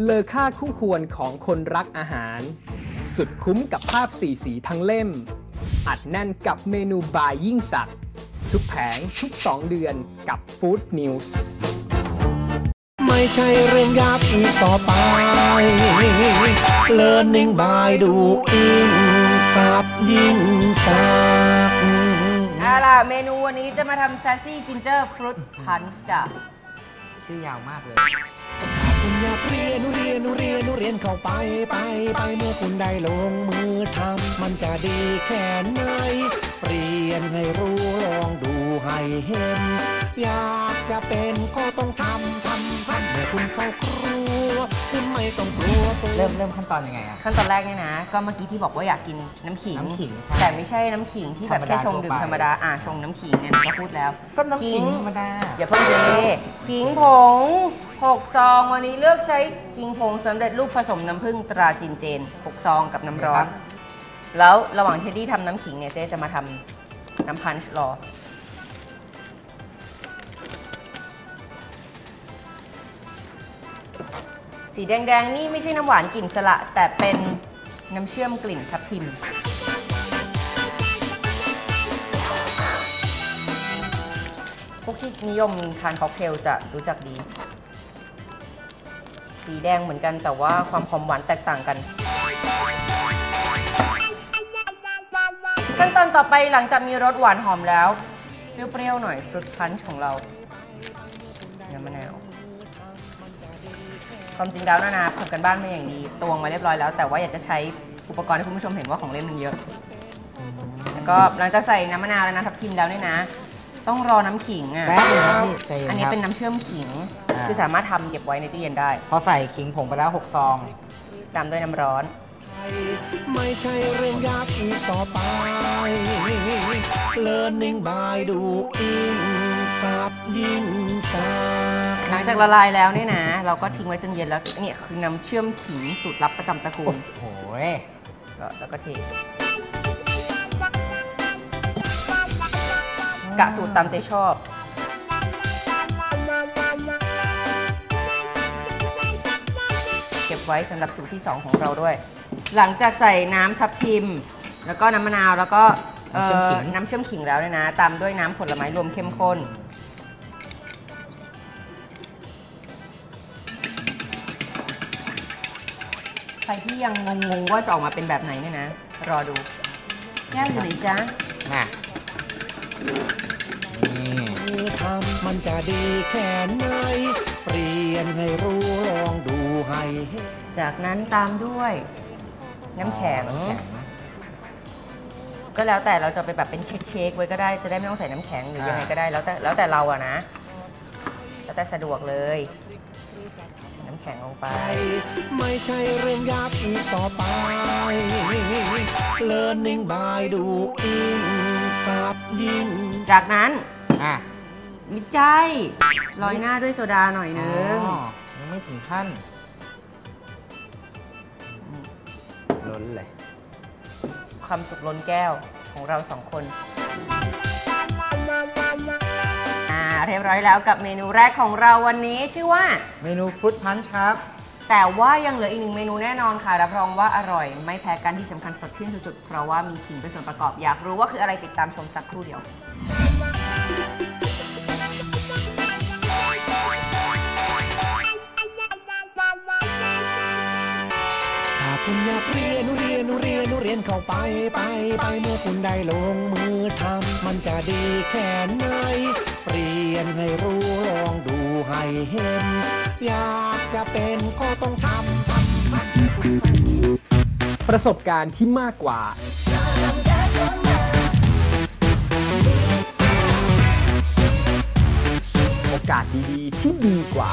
เลอค่าคู่ควรของคนรักอาหาร สุดคุ้มกับภาพสีสีทั้งเล่ม อัดแน่นกับเมนูบายยิ่งสักดิ์ทุกแผงทุก 2 เดือนกับ Food News ไม่ใช่เรื่องยากอีกต่อไป Learning by doing กับยิ่งสักดิ์เอาล่ะเมนูวันนี้จะมาทำแซสซี่จินเจอร์ฟรุตพันช์จ้ะชื่อยาวมากเลย คุณอยากเรียนเรียนเรียนเรียนเข้าไปไปไปเมื่อคุณได้ลงมือทำมันจะดีแค่ไหนเรียนให้รู้ลองดูให้เห็น อยากจะเป็นก็ต้องทำทำทำเมื่อคุณเข้าครัว ไม่ต้องกลัวกลัวเริ่มเริ่มขั้นตอนยังไงอะ ขั้นตอนแรกเนี่ยนะ ก็เมื่อกี้ที่บอกว่าอยากกินน้ำขิง น้ำขิงใช่แต่ไม่ใช่น้ำขิงที่แบบธรรมดาแค่ชงดื่มทั่วไปธรรมดา อ่าชงน้ำขิงเนี่ยนะก็พูดแล้วก็น้ำขิงธรรมดา อย่าเพิ่งเทขิงผง6ซองวันนี้เลือกใช้ขิงผงสำเร็จรูปผสมน้ำผึ้งตราจินเจน6ซองกับน้ำร้อน แล้วระหว่างเทดดี้ทำน้ำขิงเนี่ยเจ๊จะมาทำน้ำพันช์รอ สีแดงๆ นี่ไม่ใช่น้ำหวานกลิ่นสละ แต่เป็นน้ำเชื่อมกลิ่นทับทิม พวกที่นิยมทานค็อกเทลจะรู้จักดี สีแดงเหมือนกันแต่ว่าความหอมหวานแตกต่างกัน ขั้นตอนต่อไปหลังจากมีรสหวานหอมแล้ว เปรี้ยวๆหน่อยฟรุตพันช์ของเรา ความจริงแล้วนานาฝึกกันบ้านมาอย่างดีตวงมาเรียบร้อยแล้ว แต่ว่าอยากจะใช้อุปกรณ์ให้คุณผู้ชมเห็นว่าของเล่นมันเยอะ แล้วก็หลังจากใส่น้ำมะนาวและน้ำทับทิมแล้วเนี่ยนะ ต้องรอน้ำขิงอะแป๊บนึงนะพี่ใจเย็นอันนี้ครับเป็นน้ำเชื่อมขิง อ่า คือสามารถทำเก็บไว้ในตู้เย็นได้ พอใส่ขิงผงไปแล้ว 6 ซอง ตามด้วยน้ำร้อน ไม่ใช่เรื่องยากอีกต่อไป Learning by doing กับยิ่งสักดิ์ หลังจากละลายแล้วเนี่ยนะ เราก็ทิ้งไว้จนเย็นแล้วเนี่ยคือน้ำเชื่อมขิงสูตรลับประจำตระกูลโอ้ยก็แล้วก็เทกะสูตรตามใจชอบ เก็บไว้สำหรับสูตรที่ 2 ของเราด้วย หลังจากใส่น้ำทับทิม แล้วก็น้ำมะนาวแล้วก็เอ่อน้ำเชื่อมขิงน้ำเชื่อมขิงแล้วเนี่ยนะ ตามด้วยน้ำผลไม้รวมเข้มข้น รที่ยังงงๆว่าจะออกมาเป็นแบบไหนเนี่ยนะ รอดูแก้วอยู่ไหนจ๊ะน่ะนี่มือทำมันจะดีแค่ไหนเรียนให้รู้ลองดูให้เห็นจากนั้นตามด้วย น้ำแข็งน้ำแข็ง ก็แล้วแต่เราจะไปแบบเป็นเชคๆไว้ก็ได้จะได้ไม่ต้องใส่น้ำแข็งหรือยังไงก็ได้แล้วแต่แล้วแต่เราอะนะ แล้วแต่สะดวกเลยใส่น้ำ แข็งลงไป ไม่ใช่เรื่องยากอีกต่อไป Learning by doing กับยิ่งจากนั้นอะมิใจลอยหน้าด้วยโซดาหน่อยนึงอ๋อยังไม่ถึงขั้นล้นเลย ความสุขล้นแก้วของเราสองคน เรียบร้อยแล้วกับเมนูแรกของเราวันนี้ชื่อว่า เมนูฟรุตพันช์ครับ แต่ว่ายังเหลืออีกหนึ่งเมนูแน่นอนค่ะ รับรองว่าอร่อย ไม่แพ้กันที่สำคัญสดชื่นสุดๆ เพราะว่ามีขิงเป็นส่วนประกอบอยากรู้ว่าคืออะไรติดตามชมสักครู่เดียว นเรียนเรียนเรียนเข้าไปไปไปเมื่อคุณได้ลงมือทำมันจะดีแค่ไหนเรียนให้รู้ลองดูให้เห็น อยากจะเป็นก็ต้องทำทำทำประสบการณ์ที่มากกว่า โอกาสดีๆที่ดีกว่า